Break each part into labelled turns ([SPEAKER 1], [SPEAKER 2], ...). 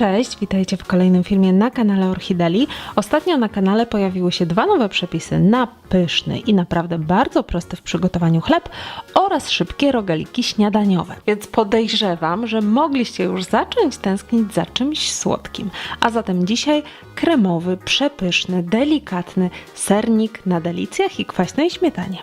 [SPEAKER 1] Cześć, witajcie w kolejnym filmie na kanale Orchideli. Ostatnio na kanale pojawiły się dwa nowe przepisy na pyszny i naprawdę bardzo prosty w przygotowaniu chleb oraz szybkie rogaliki śniadaniowe. Więc podejrzewam, że mogliście już zacząć tęsknić za czymś słodkim. A zatem dzisiaj kremowy, przepyszny, delikatny sernik na delicjach i kwaśnej śmietanie.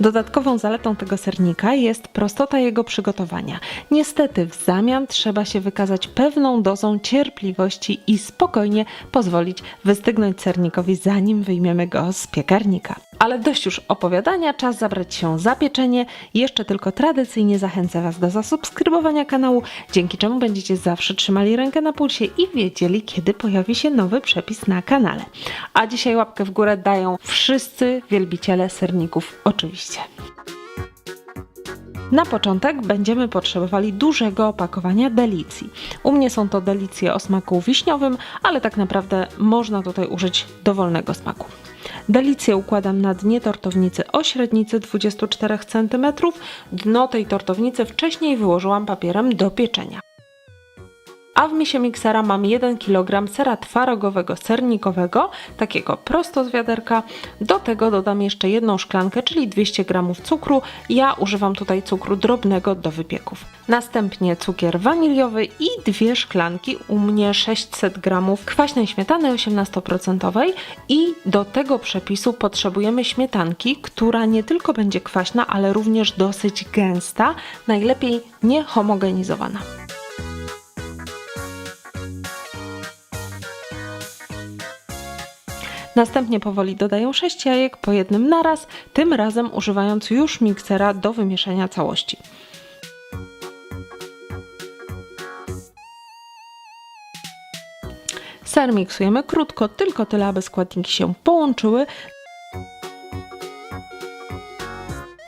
[SPEAKER 1] Dodatkową zaletą tego sernika jest prostota jego przygotowania. Niestety w zamian trzeba się wykazać pewną dozą cierpliwości i spokojnie pozwolić wystygnąć sernikowi zanim wyjmiemy go z piekarnika. Ale dość już opowiadania, czas zabrać się za pieczenie. Jeszcze tylko tradycyjnie zachęcę Was do zasubskrybowania kanału, dzięki czemu będziecie zawsze trzymali rękę na pulsie i wiedzieli, kiedy pojawi się nowy przepis na kanale. A dzisiaj łapkę w górę dają wszyscy wielbiciele serników, oczywiście. Na początek będziemy potrzebowali dużego opakowania delicji. U mnie są to delicje o smaku wiśniowym, ale tak naprawdę można tutaj użyć dowolnego smaku. Delicję układam na dnie tortownicy o średnicy 24 cm. Dno tej tortownicy wcześniej wyłożyłam papierem do pieczenia. A w misie miksera mam 1 kg sera twarogowego sernikowego, takiego prosto z wiaderka. Do tego dodam jeszcze jedną szklankę, czyli 200 g cukru. Ja używam tutaj cukru drobnego do wypieków. Następnie cukier waniliowy i dwie szklanki, u mnie 600 g kwaśnej śmietany 18% i do tego przepisu potrzebujemy śmietanki, która nie tylko będzie kwaśna, ale również dosyć gęsta, najlepiej niehomogenizowana. Następnie powoli dodaję 6 jajek po jednym naraz, tym razem używając już miksera do wymieszania całości. Ser miksujemy krótko, tylko tyle, aby składniki się połączyły.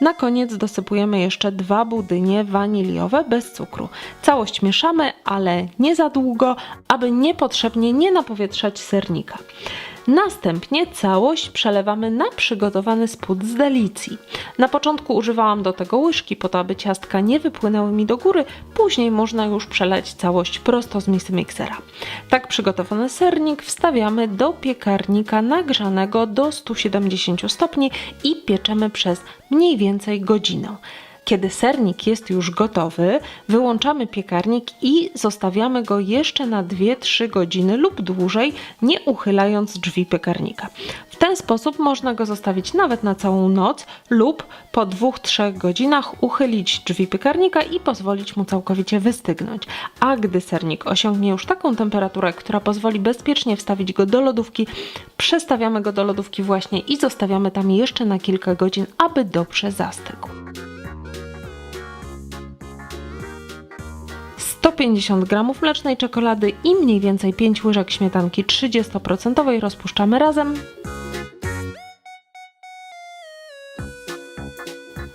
[SPEAKER 1] Na koniec dosypujemy jeszcze dwa budynie waniliowe bez cukru. Całość mieszamy, ale nie za długo, aby niepotrzebnie nie napowietrzać sernika. Następnie całość przelewamy na przygotowany spód z delicji. Na początku używałam do tego łyżki, po to aby ciastka nie wypłynęły mi do góry, później można już przeleć całość prosto z misy miksera. Tak przygotowany sernik wstawiamy do piekarnika nagrzanego do 170 stopni i pieczemy przez mniej więcej godzinę. Kiedy sernik jest już gotowy, wyłączamy piekarnik i zostawiamy go jeszcze na 2-3 godziny lub dłużej, nie uchylając drzwi piekarnika. W ten sposób można go zostawić nawet na całą noc lub po 2-3 godzinach uchylić drzwi piekarnika i pozwolić mu całkowicie wystygnąć. A gdy sernik osiągnie już taką temperaturę, która pozwoli bezpiecznie wstawić go do lodówki, przestawiamy go do lodówki właśnie i zostawiamy tam jeszcze na kilka godzin, aby dobrze zastygł. 150 g mlecznej czekolady i mniej więcej 5 łyżek śmietanki 30% rozpuszczamy razem.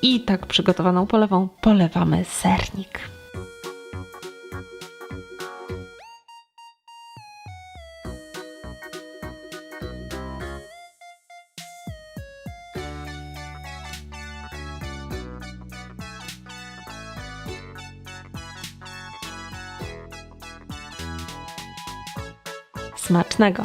[SPEAKER 1] I tak przygotowaną polewą polewamy sernik. Smacznego!